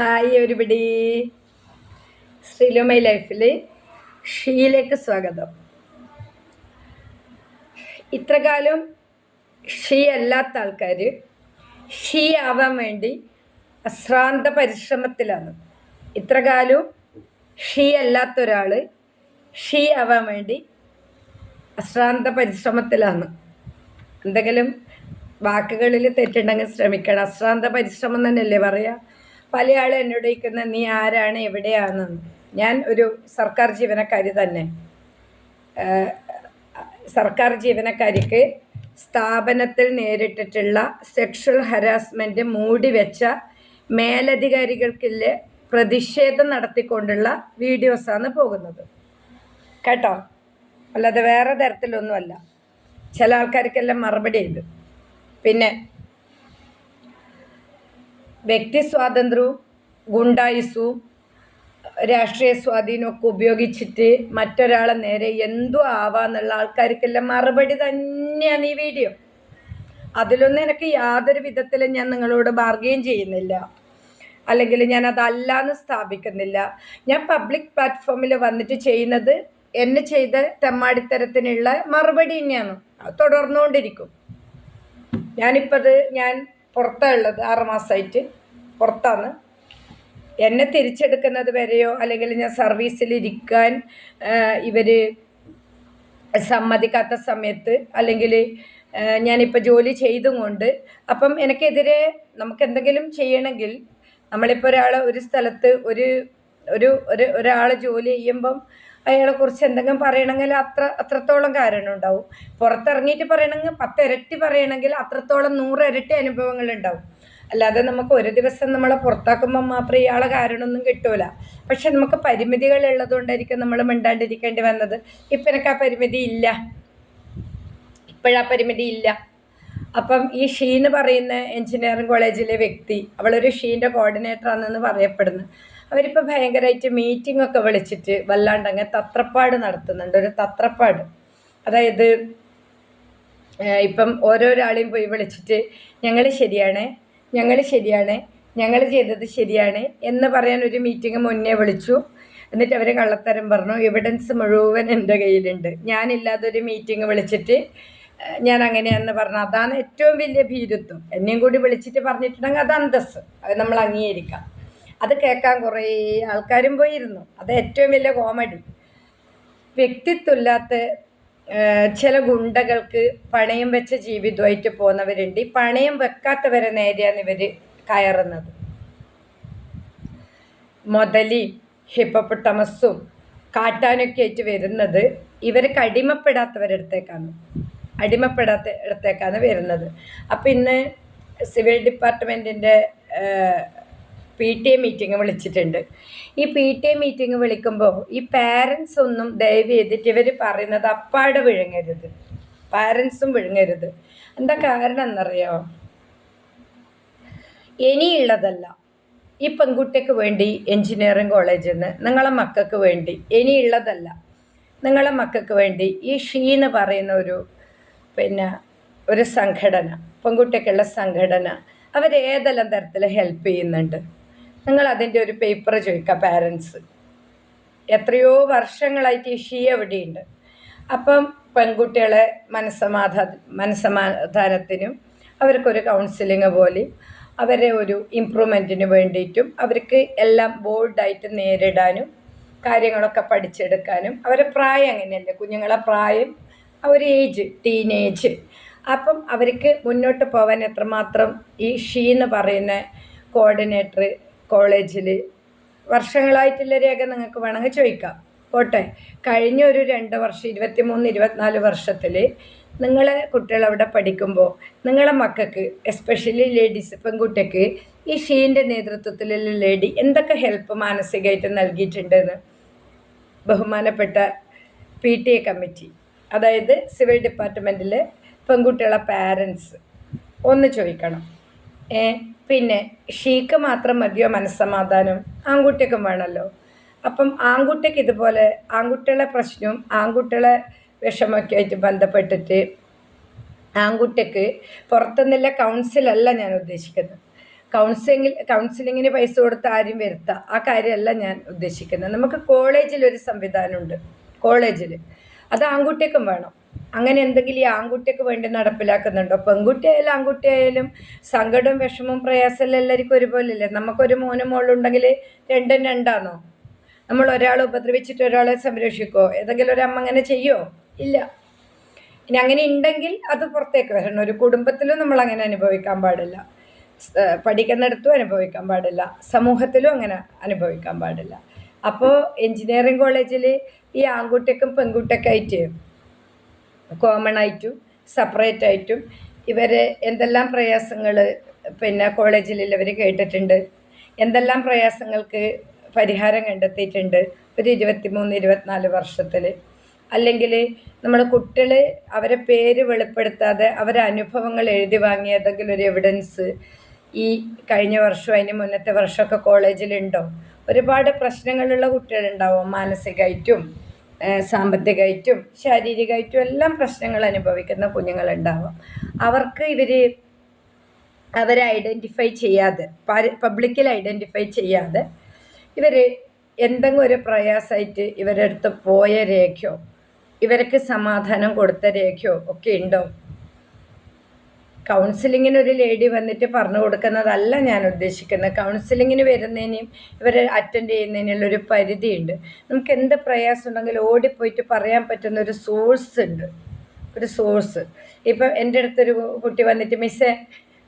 Hi ഒരുപിടി ശ്രീലോമൈ ലൈഫിൽ ഷീയിലേക്ക് സ്വാഗതം. ഇത്രകാലം ഷീ അല്ലാത്ത ആൾക്കാർ ഷീ ആവാൻ വേണ്ടി അശ്രാന്ത പരിശ്രമത്തിലാണ്. ഇത്രകാലം ഷീ അല്ലാത്ത ഒരാൾ ഷീ ആവാൻ വേണ്ടി അശ്രാന്ത പരിശ്രമത്തിലാണ്. എന്തെങ്കിലും വാക്കുകളിൽ തെറ്റുണ്ടെങ്കിൽ ശ്രമിക്കണം. അശ്രാന്ത പരിശ്രമം തന്നെയല്ലേ പറയുക? പല ആളും എന്നോട് ചോദിക്കുന്ന നീ ആരാണ്? എവിടെയാണെന്ന് ഞാൻ ഒരു സർക്കാർ ജീവനക്കാരി തന്നെ. സർക്കാർ ജീവനക്കാരിക്ക് സ്ഥാപനത്തിൽ നേരിട്ടിട്ടുള്ള സെക്ഷൽ ഹരാസ്മെന്റ് മൂടി വെച്ച മേലധികാരികൾക്കില്ല പ്രതിഷേധം നടത്തിക്കൊണ്ടുള്ള വീഡിയോസാണ് പോകുന്നത്. കേട്ടോ? അല്ലാതെ വേറെ തരത്തിലൊന്നുമല്ല. ചില ആൾക്കാർക്കെല്ലാം മറുപടി ഉണ്ട്. പിന്നെ വ്യക്തി സ്വാതന്ത്ര്യവും ഗുണ്ടായുസവും രാഷ്ട്രീയ സ്വാധീനമൊക്കെ ഉപയോഗിച്ചിട്ട് മറ്റൊരാളെ നേരെ എന്തോ ആവാന്നുള്ള ആൾക്കാർക്കെല്ലാം മറുപടി തന്നെയാണ് ഈ വീഡിയോ. അതിലൊന്നും എനിക്ക് യാതൊരു വിധത്തിലും ഞാൻ നിങ്ങളോട് ബാർഗെയിൻ ചെയ്യുന്നില്ല. അല്ലെങ്കിൽ ഞാൻ അതല്ലാന്ന് സ്ഥാപിക്കുന്നില്ല. ഞാൻ പബ്ലിക് പ്ലാറ്റ്ഫോമിൽ വന്നിട്ട് ചെയ്യുന്നത് എന്നെ ചെയ്ത തെമ്മാടിത്തരത്തിനുള്ള മറുപടി തന്നെയാണ്. തുടർന്നുകൊണ്ടിരിക്കും. ഞാനിപ്പോൾ അത് ഞാൻ പുറത്താണ് ഉള്ളത് ആറ് മാസമായിട്ട് പുറത്താണ്. എന്നെ തിരിച്ചെടുക്കുന്നത് വരെയോ അല്ലെങ്കിൽ ഞാൻ സർവീസിലിരിക്കാൻ ഇവർ സമ്മതിക്കാത്ത സമയത്ത് അല്ലെങ്കിൽ ഞാനിപ്പോൾ ജോലി ചെയ്തും കൊണ്ട് അപ്പം എനിക്കെതിരെ നമുക്ക് എന്തെങ്കിലും ചെയ്യണമെങ്കിൽ നമ്മളിപ്പോൾ ഒരാൾ ഒരു സ്ഥലത്ത് ഒരു ഒരു ഒരു ഒരാൾ ജോലി ചെയ്യുമ്പം അയാളെക്കുറിച്ച് എന്തെങ്കിലും പറയണമെങ്കിൽ അത്ര അത്രത്തോളം കാരണം ഉണ്ടാവും. പുറത്തിറങ്ങിയിട്ട് പറയണമെങ്കിൽ പത്തിരട്ടി പറയണമെങ്കിൽ അത്രത്തോളം നൂറ് ഇരട്ടി അനുഭവങ്ങൾ ഉണ്ടാവും. അല്ലാതെ നമുക്ക് ഒരു ദിവസം നമ്മളെ പുറത്താക്കുമ്പോൾ മാത്രം ഇയാളെ കാരണമൊന്നും കിട്ടൂല. പക്ഷെ നമുക്ക് പരിമിതികൾ ഉള്ളതുകൊണ്ടായിരിക്കും നമ്മൾ മിണ്ടാണ്ടിരിക്കേണ്ടി വന്നത്. ഇപ്പം എനിക്ക് ആ പരിമിതി ഇല്ല. ഇപ്പോഴാ പരിമിതി ഇല്ല. അപ്പം ഈ ഷീൻ പറയുന്ന എഞ്ചിനീയറിംഗ് കോളേജിലെ വ്യക്തി അവളൊരു ഷീന്റെ കോർഡിനേറ്റർ ആണെന്ന് പറയപ്പെടുന്നു. അവരിപ്പോൾ ഭയങ്കരമായിട്ട് മീറ്റിംഗ് ഒക്കെ വിളിച്ചിട്ട് വല്ലാണ്ട് അങ്ങനെ തത്രപ്പാട് നടത്തുന്നുണ്ട് ഒരു തത്രപ്പാട്. അതായത് ഇപ്പം ഓരോരാളെയും പോയി വിളിച്ചിട്ട് ഞങ്ങൾ ശരിയാണ് ഞങ്ങൾ ശരിയാണ് ഞങ്ങൾ ചെയ്തത് ശരിയാണ് എന്ന് പറയാൻ ഒരു മീറ്റിംഗ് മുന്നേ വിളിച്ചു. എന്നിട്ട് അവർ കള്ളത്തരം പറഞ്ഞു എവിഡൻസ് മുഴുവൻ എന്റെ കയ്യിലുണ്ട്. ഞാനില്ലാതെ ഒരു മീറ്റിംഗ് വിളിച്ചിട്ട് ഞാൻ അങ്ങനെയാണെന്ന് പറഞ്ഞു അതാണ് ഏറ്റവും വലിയ ഭീരുത്വം. എന്നെയും കൂടി വിളിച്ചിട്ട് പറഞ്ഞിട്ടുണ്ടെങ്കിൽ അത് അന്തസ് അത് നമ്മൾ അംഗീകരിക്കാം. അത് കേൾക്കാൻ കുറേ ആൾക്കാരും പോയിരുന്നു. അത് ഏറ്റവും വലിയ കോമഡി. വ്യക്തിത്വമില്ലാത്ത ചില ഗുണ്ടകൾക്ക് പണയം വെച്ച ജീവിതമായിട്ട് പോകുന്നവരുണ്ട്. ഈ പണയം വെക്കാത്തവരെ നേരെയാണ് ഇവർ കയറുന്നത്. മുതലി ഹിപ്പപ്പൊട്ടമസും കാട്ടാനൊക്കെ ആയിട്ട് വരുന്നത് ഇവർക്ക് അടിമപ്പെടാത്തവരടുത്തേക്കാണ് അടിമപ്പെടാത്ത ഇടത്തേക്കാണ് വരുന്നത്. അപ്പം ഇന്ന് സിവിൽ ഡിപ്പാർട്ട്മെന്റിന്റെ പി ടി എ മീറ്റിംഗ് വിളിച്ചിട്ടുണ്ട്. ഈ പി ടി എ മീറ്റിംഗ് വിളിക്കുമ്പോൾ ഈ പാരൻസ് ഒന്നും ദയവ് ചെയ്തിട്ട് ഇവർ പറയുന്നത് അപ്പാടെ വിഴുങ്ങരുത്. പാരൻസും വിഴുങ്ങരുത്. എന്താ കാരണം എന്നറിയോ? ഇനിയുള്ളതല്ല. ഈ പെൺകുട്ടിക്ക് വേണ്ടി എൻജിനീയറിംഗ് കോളേജിൽ നിന്ന് നിങ്ങളെ മക്കൾക്ക് വേണ്ടി ഇനിയുള്ളതല്ല. നിങ്ങളെ മക്കൾക്ക് വേണ്ടി ഈ ഷീ എന്ന് പറയുന്ന ഒരു പിന്നെ ഒരു സംഘടന പെൺകുട്ടിയൊക്കെയുള്ള സംഘടന. അവർ ഏതെല്ലാം തരത്തിൽ ഹെൽപ്പ് ചെയ്യുന്നുണ്ട്? നിങ്ങൾ അതിന്റെ ഒരു പേപ്പർ ചോദിക്കുക പാരൻസ് എത്രയോ വർഷങ്ങളായിട്ട് ഈ ഷീ എവിടെയുണ്ട് അപ്പം പെൺകുട്ടികളെ മനസ്സമാധാ മനസ്സമാധാനത്തിനും അവർക്കൊരു കൗൺസിലിങ് പോലെയും അവരെ ഒരു ഇമ്പ്രൂവ്മെന്റിന് വേണ്ടിയിട്ടും അവർക്ക് എല്ലാം ബോൾഡായിട്ട് നേരിടാനും കാര്യങ്ങളൊക്കെ പഠിച്ചെടുക്കാനും അവരെ പ്രായം അങ്ങനെയല്ലേ കുഞ്ഞുങ്ങളെ പ്രായം ഒരു ഏജ് ടീനേജ് അപ്പം അവർക്ക് മുന്നോട്ട് പോകാൻ എത്രമാത്രം ഈ ഷീ എന്ന് പറയുന്ന കോർഡിനേറ്റർ കോളേജിൽ വർഷങ്ങളായിട്ടുള്ള രേഖ നിങ്ങൾക്ക് വേണമെങ്കിൽ ചോദിക്കാം. പോട്ടെ. കഴിഞ്ഞ ഒരു രണ്ട് വർഷം ഇരുപത്തി മൂന്ന് ഇരുപത്തിനാല് വർഷത്തിൽ നിങ്ങളെ കുട്ടികൾ അവിടെ പഠിക്കുമ്പോൾ നിങ്ങളെ മക്കൾക്ക് എസ്പെഷ്യലി ലേഡീസ് പെൺകുട്ടിക്ക് ഈ ഷീന്റെ നേതൃത്വത്തിലുള്ള ലേഡി എന്തൊക്കെ ഹെൽപ്പ് മാനസികമായിട്ട് നൽകിയിട്ടുണ്ടെന്ന് ബഹുമാനപ്പെട്ട പി ടി എ കമ്മിറ്റി അതായത് സിവിൽ ഡിപ്പാർട്ട്മെന്റിൽ പെൺകുട്ടികളെ പാരൻസ് ഒന്ന് ചോദിക്കണം. ഏ? പിന്നെ ഷീക്ക് മാത്രം മതിയോ മനസ്സമാധാനം? ആൺകുട്ടിക്കും വേണമല്ലോ അപ്പം ആൺകുട്ടിക്ക് ഇതുപോലെ ആൺകുട്ടികളെ പ്രശ്നവും ആൺകുട്ടികളെ വിഷമമൊക്കെ ആയിട്ട് ബന്ധപ്പെട്ടിട്ട് ആൺകുട്ടിക്ക് പുറത്തുനിന്നുള്ള കൗൺസിലല്ല ഞാൻ ഉദ്ദേശിക്കുന്നത്. കൗൺസിലിംഗിൽ കൗൺസിലിങ്ങിന് പൈസ കൊടുത്ത് ആരും വരുത്തുക ആ കാര്യമല്ല ഞാൻ ഉദ്ദേശിക്കുന്നത്. നമുക്ക് കോളേജിൽ ഒരു സംവിധാനമുണ്ട്. കോളേജിൽ അത് ആൺകുട്ടിക്കും വേണം. അങ്ങനെ എന്തെങ്കിലും ഈ ആൺകുട്ടിക്ക് വേണ്ടി നടപ്പിലാക്കുന്നുണ്ടോ? പെൺകുട്ടിയായാലും ആൺകുട്ടിയായാലും സങ്കടം വിഷമവും പ്രയാസമെല്ലാം എല്ലാവർക്കും ഒരുപോലെയല്ലേ? നമുക്കൊരു മോനും മോളുണ്ടെങ്കിൽ രണ്ടും രണ്ടാണോ നമ്മൾ ഒരാളെ ഉപദ്രവിച്ചിട്ട് ഒരാളെ സംരക്ഷിക്കുമോ ഏതെങ്കിലും ഒരു അമ്മ അങ്ങനെ ചെയ്യുമോ ഇല്ല. ഇനി അങ്ങനെ ഉണ്ടെങ്കിൽ അത് പുറത്തേക്ക് വരണം. ഒരു കുടുംബത്തിലും നമ്മൾ അങ്ങനെ അനുഭവിക്കാൻ പാടില്ല. പഠിക്കുന്നിടത്തും അനുഭവിക്കാൻ പാടില്ല. സമൂഹത്തിലും അങ്ങനെ അനുഭവിക്കാൻ പാടില്ല. അപ്പോൾ എൻജിനീയറിംഗ് കോളേജിൽ ഈ ആൺകുട്ടിക്കും പെൺകുട്ടിയൊക്കെ ആയിട്ട് കോമൺ ആയിട്ടും സെപ്പറേറ്റ് ആയിട്ടും ഇവരെ എന്തെല്ലാം പ്രയാസങ്ങൾ പിന്നെ കോളേജിലുള്ളവർ കേട്ടിട്ടുണ്ട്? എന്തെല്ലാം പ്രയാസങ്ങൾക്ക് പരിഹാരം കണ്ടെത്തിയിട്ടുണ്ട്? ഒരു ഇരുപത്തിമൂന്ന് ഇരുപത്തിനാല് വർഷത്തിൽ അല്ലെങ്കിൽ നമ്മൾ കുട്ടികൾ അവരെ പേര് വെളിപ്പെടുത്താതെ അവരെ അനുഭവങ്ങൾ എഴുതി വാങ്ങിയ ഏതെങ്കിലും ഒരു എവിഡൻസ് ഈ കഴിഞ്ഞ വർഷം അതിന് മുന്നത്തെ വർഷമൊക്കെ കോളേജിലുണ്ടോ? ഒരുപാട് പ്രശ്നങ്ങളുള്ള കുട്ടികളുണ്ടാവും മാനസികമായിട്ടും സാമ്പത്തികമായിട്ടും ശാരീരികമായിട്ടും എല്ലാം പ്രശ്നങ്ങൾ അനുഭവിക്കുന്ന കുഞ്ഞുങ്ങളുണ്ടാവും. അവർക്ക് ഇവർ അവരെ ഐഡന്റിഫൈ ചെയ്യാതെ പബ്ലിക്കിൽ ഐഡന്റിഫൈ ചെയ്യാതെ ഇവർ എന്തെങ്കിലും ഒരു പ്രയാസമായിട്ട് ഇവരെടുത്ത് പോയ രേഖയോ ഇവർക്ക് സമാധാനം കൊടുത്ത രേഖയോ ഒക്കെ ഉണ്ടോ? കൗൺസിലിങ്ങിന് ഒരു ലേഡി വന്നിട്ട് പറഞ്ഞു കൊടുക്കുന്നതല്ല ഞാൻ ഉദ്ദേശിക്കുന്നത്. കൗൺസിലിങ്ങിന് വരുന്നതിനും ഇവരെ അറ്റൻഡ് ചെയ്യുന്നതിനുള്ള ഒരു പരിധിയുണ്ട്. നമുക്ക് എന്ത് പ്രയാസം ഉണ്ടെങ്കിലും ഓടിപ്പോയിട്ട് പറയാൻ പറ്റുന്ന ഒരു സോഴ്സ് ഉണ്ട്. ഒരു സോഴ്സ് ഇപ്പം എന്റെ അടുത്തൊരു കുട്ടി വന്നിട്ട് മിസ്സേ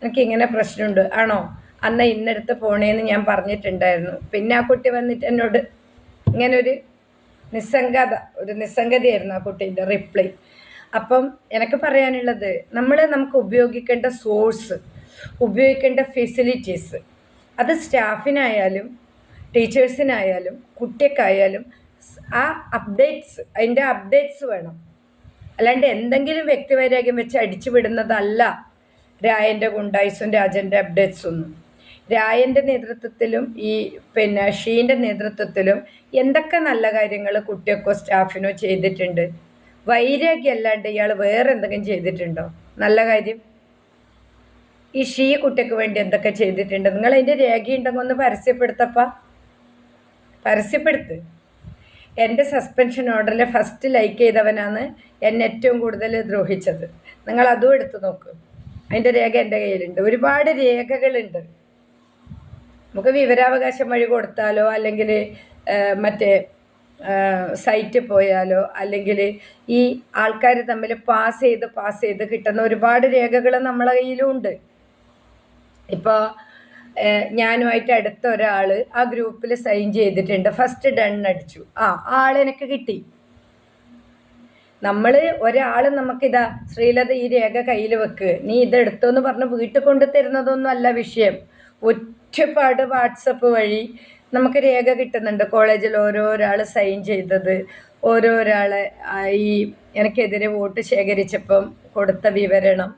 എനിക്ക് ഇങ്ങനെ പ്രശ്നമുണ്ട്. ആണോ? അന്ന് ഇന്നടുത്ത് പോണേന്ന് ഞാൻ പറഞ്ഞിട്ടുണ്ടായിരുന്നു. പിന്നെ ആ കുട്ടി വന്നിട്ട് എന്നോട് ഇങ്ങനൊരു നിസ്സംഗത ഒരു നിസ്സംഗതയായിരുന്നു ആ കുട്ടീന്റെ റിപ്ലൈ അപ്പം എനിക്ക് പറയാനുള്ളത് നമ്മൾ നമുക്ക് ഉപയോഗിക്കേണ്ട സോഴ്സ് ഉപയോഗിക്കേണ്ട ഫെസിലിറ്റീസ് അത് സ്റ്റാഫിനായാലും ടീച്ചേഴ്സിനായാലും കുട്ടിക്കായാലും ആ അപ്ഡേറ്റ്സ് അതിന്റെ അപ്ഡേറ്റ്സ് വേണം. അല്ലാണ്ട് എന്തെങ്കിലും വ്യക്തിവൈരാഗ്യം വെച്ച് അടിച്ചു വിടുന്നതല്ല രായന്റെ ഗുണ്ടായിസും രാജന്റെ അപ്ഡേറ്റ്സ് ഒന്നും. രായന്റെ നേതൃത്വത്തിലും ഈ പിന്നെ ഷീന്റെ നേതൃത്വത്തിലും എന്തൊക്കെ നല്ല കാര്യങ്ങൾ കുട്ടിയൊക്കെ സ്റ്റാഫിനോ ചെയ്തിട്ടുണ്ട്? വൈരാഗ്യം അല്ലാണ്ട് ഇയാൾ വേറെ എന്തെങ്കിലും ചെയ്തിട്ടുണ്ടോ? നല്ല കാര്യം. ഈ ഷീ കുട്ടിക്ക് വേണ്ടി എന്തൊക്കെ ചെയ്തിട്ടുണ്ട്? നിങ്ങൾ അതിന്റെ രേഖയുണ്ടെങ്കിൽ ഒന്ന് പരസ്യപ്പെടുത്തപ്പ. പരസ്യപ്പെടുത്ത്. എന്റെ സസ്പെൻഷൻ ഓർഡറിൽ ഫസ്റ്റ് ലൈക്ക് ചെയ്തവനാണ് എന്നെ ഏറ്റവും കൂടുതൽ ദ്രോഹിച്ചത്. നിങ്ങൾ അതും എടുത്ത് നോക്ക്. അതിന്റെ രേഖ എന്റെ കയ്യിലുണ്ട്. ഒരുപാട് രേഖകളുണ്ട്. നമുക്ക് വിവരാവകാശം വഴി കൊടുത്താലോ അല്ലെങ്കിൽ മറ്റേ സൈറ്റ് പോയാലോ അല്ലെങ്കിൽ ഈ ആൾക്കാർ തമ്മിൽ പാസ് ചെയ്ത് പാസ് ചെയ്ത് കിട്ടുന്ന ഒരുപാട് രേഖകൾ നമ്മളെ കയ്യിലും ഉണ്ട് ഇപ്പോൾ ഞാനുമായിട്ട് അടുത്ത ഒരാൾ ആ ഗ്രൂപ്പിൽ സൈൻ ചെയ്തിട്ടുണ്ട്. ഫസ്റ്റ് ഡൺ അടിച്ചു. ആ ആൾ ആളെനിക്ക് കിട്ടി. നമ്മൾ ഒരാൾ നമുക്കിതാ ശ്രീലത ഈ രേഖ കയ്യിൽ വെക്ക്. നീ ഇതെടുത്തോന്ന് പറഞ്ഞ് വീട്ടിൽ കൊണ്ടു തരുന്നതൊന്നും അല്ല വിഷയം ഒറ്റപ്പാട് വാട്സപ്പ് വഴി നമുക്ക് രേഖ കിട്ടുന്നുണ്ട്. കോളേജിൽ ഓരോരാൾ സൈൻ ചെയ്തത്. ഓരോരാളെ ഈ എനിക്കെതിരെ വോട്ട് ശേഖരിച്ചപ്പം കൊടുത്ത വിവരണം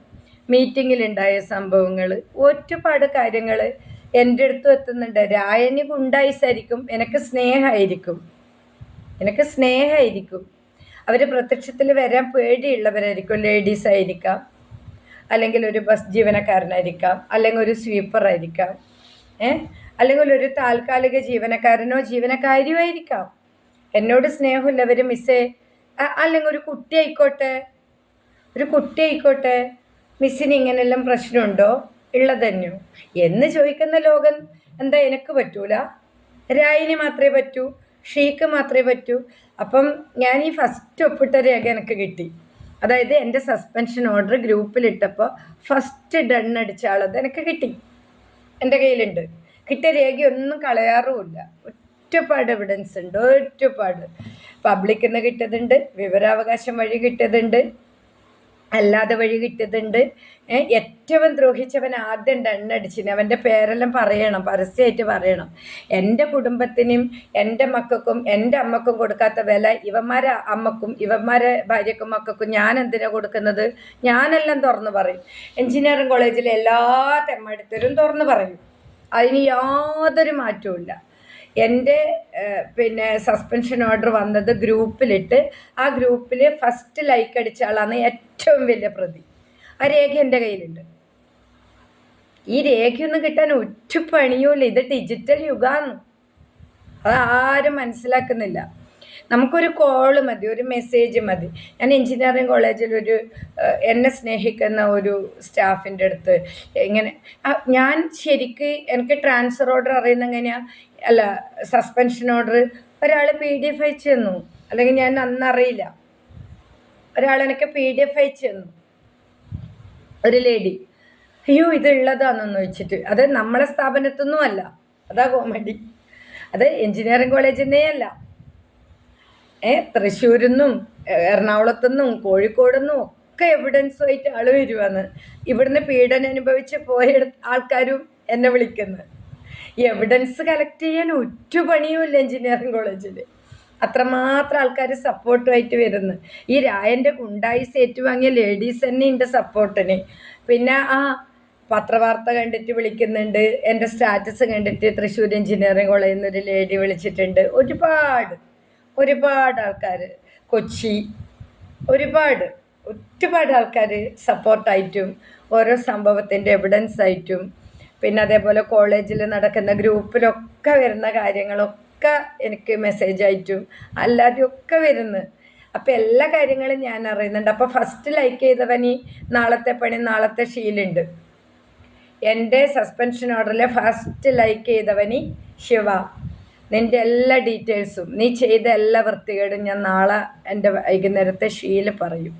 മീറ്റിങ്ങിലുണ്ടായ സംഭവങ്ങൾ ഒറ്റപ്പാട് കാര്യങ്ങൾ എന്റെ അടുത്തും എത്തുന്നുണ്ട്. രായനി ഗുണ്ടായിസായിരിക്കും എനിക്ക് സ്നേഹമായിരിക്കും. എനിക്ക് സ്നേഹമായിരിക്കും. അവർ പ്രത്യക്ഷത്തിൽ വരാൻ പേടിയുള്ളവരായിരിക്കും ലേഡീസ് ആയിരിക്കാം. അല്ലെങ്കിൽ ഒരു ബസ് ജീവനക്കാരനായിരിക്കാം അല്ലെങ്കിൽ ഒരു സ്വീപ്പർ ആയിരിക്കാം. അല്ലെങ്കിൽ ഒരു താൽക്കാലിക ജീവനക്കാരനോ ജീവനക്കാരിയോ ആയിരിക്കാം എന്നോട് സ്നേഹമുള്ളവർ മിസ്സേ അല്ലെങ്കിൽ ഒരു കുട്ടി ആയിക്കോട്ടെ ഒരു കുട്ടി ആയിക്കോട്ടെ മിസ്സിന് ഇങ്ങനെല്ലാം പ്രശ്നമുണ്ടോ? ഉള്ളതന്നെയോ എന്ന് ചോദിക്കുന്ന ലോകം എന്താ എനിക്ക് പറ്റൂല. രായിന് മാത്രമേ പറ്റൂ ഷീക്ക് മാത്രമേ പറ്റൂ. അപ്പം ഞാൻ ഈ ഫസ്റ്റ് ഒപ്പിട്ട രേഖ എനിക്ക് കിട്ടി. അതായത് എന്റെ സസ്പെൻഷൻ ഓർഡർ ഗ്രൂപ്പിലിട്ടപ്പോൾ ഫസ്റ്റ് ഡൺ അടിച്ച ആളത് എനിക്ക് കിട്ടി. എന്റെ കയ്യിലുണ്ട്. കിട്ടിയ രേഖയൊന്നും കളയാറുമില്ല. ഒറ്റപ്പാട് എവിഡൻസ് ഉണ്ട്. ഒറ്റപ്പാട്. പബ്ലിക്കിൽ നിന്ന് കിട്ടിയതുണ്ട്. വിവരാവകാശം വഴി കിട്ടിയതുണ്ട്. അല്ലാതെ വഴി കിട്ടിയതുണ്ട്. ഏറ്റവും ദ്രോഹിച്ചവൻ ആദ്യം ഡണ്ണടിച്ചിന് അവന്റെ പേരെല്ലാം പറയണം പരസ്യമായിട്ട് പറയണം. എന്റെ കുടുംബത്തിനും എന്റെ മക്കൾക്കും എന്റെ അമ്മക്കും കൊടുക്കാത്ത വില ഇവന്മാരെ അമ്മക്കും ഇവന്മാരെ ഭാര്യക്കും മക്കൾക്കും ഞാൻ എന്തിനാണ് കൊടുക്കുന്നത്? ഞാനെല്ലാം തുറന്നു പറയും. എഞ്ചിനീയറിംഗ് കോളേജിലെ എല്ലാ തെമ്മടുത്തരും തുറന്നു പറയും. അതിന് യാതൊരു മാറ്റവും എന്റെ പിന്നെ സസ്പെൻഷൻ ഓർഡർ വന്നത് ഗ്രൂപ്പിലിട്ട്. ആ ഗ്രൂപ്പിൽ ഫസ്റ്റ് ലൈക്ക് അടിച്ച ആളാണ് ഏറ്റവും വലിയ പ്രതി. ആ രേഖ എന്റെ കയ്യിലുണ്ട്. ഈ രേഖയൊന്നും കിട്ടാൻ ഒറ്റ പണിയുമില്ല. ഇത് ഡിജിറ്റൽ യുഗമാണ് അതാരും മനസ്സിലാക്കുന്നില്ല. നമുക്കൊരു കോൾ മതി ഒരു മെസ്സേജ് മതി. ഞാൻ എഞ്ചിനീയറിംഗ് കോളേജിൽ ഒരു എന്നെ സ്നേഹിക്കുന്ന ഒരു സ്റ്റാഫിന്റെ അടുത്ത് ഇങ്ങനെ ഞാൻ ശരിക്ക് എനിക്ക് ട്രാൻസ്ഫർ ഓർഡർ അറിയുന്ന എങ്ങനെയാണ് അല്ല സസ്പെൻഷൻ ഓർഡർ ഒരാൾ പി ഡി എഫ് അയച്ചു തന്നു. അല്ലെങ്കിൽ ഞാൻ അന്നറിയില്ല ഒരാൾ എനിക്ക് പി ഡി എഫ് അയച്ചു തന്നു. ഒരു ലേഡി അയ്യോ ഇത് ഉള്ളതാണെന്ന് ചോദിച്ചിട്ട്. അത് നമ്മളെ സ്ഥാപനത്തൊന്നും അല്ല. അതാ കോമഡി അത് എഞ്ചിനീയറിംഗ് കോളേജിൽ നിന്നേ അല്ല. തൃശ്ശൂരിൽ നിന്നും എറണാകുളത്തു നിന്നും കോഴിക്കോട് നിന്നും ഒക്കെ എവിഡൻസുമായിട്ട് ആൾ വരുവാന്ന്. ഇവിടുന്ന് പീഡനം അനുഭവിച്ച് പോയ ആൾക്കാരും എന്നെ വിളിക്കുന്നു. ഈ എവിഡൻസ് കളക്ട് ചെയ്യാൻ ഒറ്റ പണിയുമില്ല എഞ്ചിനീയറിംഗ് കോളേജിൽ അത്രമാത്രം ആൾക്കാർ സപ്പോർട്ടുമായിട്ട് വരുന്നു. ഈ രായന്റെ സേറ്റ് വാങ്ങിയ ലേഡീസ് തന്നെ ഉണ്ട് സപ്പോർട്ടിന് പിന്നെ ആ പത്രവാർത്ത കണ്ടിട്ട് വിളിക്കുന്നുണ്ട്. എന്റെ സ്റ്റാറ്റസ് കണ്ടിട്ട് തൃശ്ശൂർ എഞ്ചിനീയറിംഗ് കോളേജിൽ നിന്ന് ഒരു ലേഡി വിളിച്ചിട്ടുണ്ട്. ഒരുപാട്. ഒരുപാട് ആൾക്കാർ കൊച്ചി ഒരുപാട് ഒരുപാട് ആൾക്കാർ സപ്പോർട്ടായിട്ടും ഓരോ സംഭവത്തിന്റെ എവിഡൻസ് ആയിട്ടും പിന്നെ അതേപോലെ കോളേജിൽ നടക്കുന്ന ഗ്രൂപ്പിലൊക്കെ വരുന്ന കാര്യങ്ങളൊക്കെ എനിക്ക് മെസ്സേജ് ആയിട്ടും അല്ലാതെയൊക്കെ വരുന്നു. അപ്പോൾ എല്ലാ കാര്യങ്ങളും ഞാൻ അറിയുന്നുണ്ട്. അപ്പോൾ ഫസ്റ്റ് ലൈക്ക് ചെയ്തവനി നാളത്തെ പണി നാളത്തെ ശീലുണ്ട്. എന്റെ സസ്പെൻഷൻ ഓർഡറിലെ ഫസ്റ്റ് ലൈക്ക് ചെയ്തവനി ശിവ. നിന്റെ എല്ലാ ഡീറ്റെയിൽസും നീ ചെയ്ത എല്ലാ വൃത്തികേടും ഞാൻ നാളെ എന്റെ വൈകുന്നേരത്തെ ഷീൽ പറയും.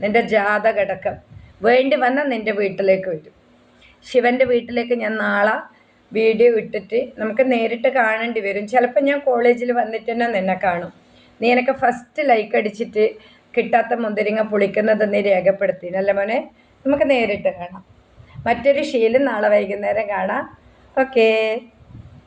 നിന്റെ ജാതകടക്കം വേണ്ടി വന്ന നിന്റെ വീട്ടിലേക്ക് വരും. ശിവന്റെ വീട്ടിലേക്ക് ഞാൻ നാളെ വീഡിയോ ഇട്ടിട്ട് നമുക്ക് നേരിട്ട് കാണേണ്ടി വരും. ചിലപ്പോൾ ഞാൻ കോളേജിൽ വന്നിട്ട് തന്നെ നിന്നെ കാണും. നീ എനിക്ക് ഫസ്റ്റ് ലൈക്ക് അടിച്ചിട്ട് കിട്ടാത്ത മുന്തിരിങ്ങ പൊളിക്കുന്നത് നീ രേഖപ്പെടുത്തി. നല്ല മോനെ? നമുക്ക് നേരിട്ട് കാണാം. മറ്റൊരു ശീലം നാളെ വൈകുന്നേരം കാണാം. ഓക്കേ